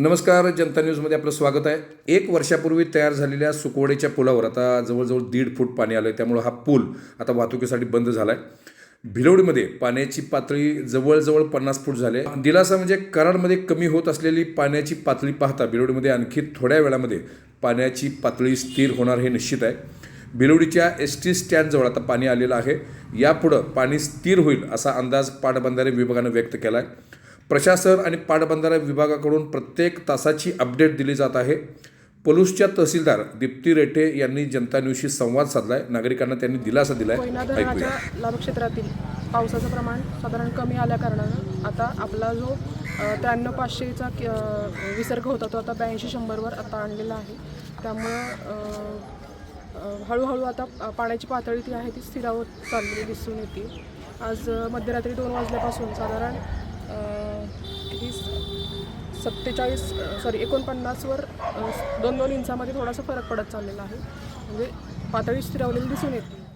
नमस्कार जनता न्यूजमध्ये आपलं स्वागत आहे. एक वर्षापूर्वी तयार झालेल्या सुकवडेच्या पुलावर आता जवळजवळ दीड फूट पाणी आलं आहे त्यामुळं हा पूल आता वाहतुकीसाठी बंद झाला आहे भिलवडीमध्ये पाण्याची पातळी जवळजवळ पन्नास फूट झाले दिलासा म्हणजे कराडमध्ये कमी होत असलेली पाण्याची पातळी पाहता भिलवडीमध्ये आणखी थोड्या वेळामध्ये पाण्याची पातळी स्थिर होणार हे निश्चित आहे. बिलोडीच्या एस टी स्टँडजवळ आता पाणी आलेलं आहे. यापुढं पाणी स्थिर होईल असा अंदाज पाटबंधारे विभागानं व्यक्त केला आहे प्रशासन आणि पाटबंधारा विभागाकडून प्रत्येक तासाची अपडेट दिली जात आहे. पलूसच्या तहसीलदार दीप्ती रेटे यांनी जनता न्यूजशी संवाद साधलाय. नागरिकांना त्यांनी दिलासा दिलाय. धरणाच्या लाभक्षेत्रातील पावसाचं प्रमाण साधारण कमी आल्याकारणानं आता आपला जो त्र्याण्णव पाचशेचा विसर्ग होता तो आता ब्याऐंशी शंभरवर आता आणलेला आहे. त्यामुळं हळूहळू आता पाण्याची पातळी ती आहे ती स्थिरावत चाललेली दिसून येते. आज मध्यरात्री दोन वाजल्यापासून साधारण सत्तेचाळीस सॉरी एकोणपन्नासवर दोन दोन इंचामध्ये थोडासा फरक पडत चाललेला आहे. म्हणजे पातळी स्थिरावलेली दिसून येते.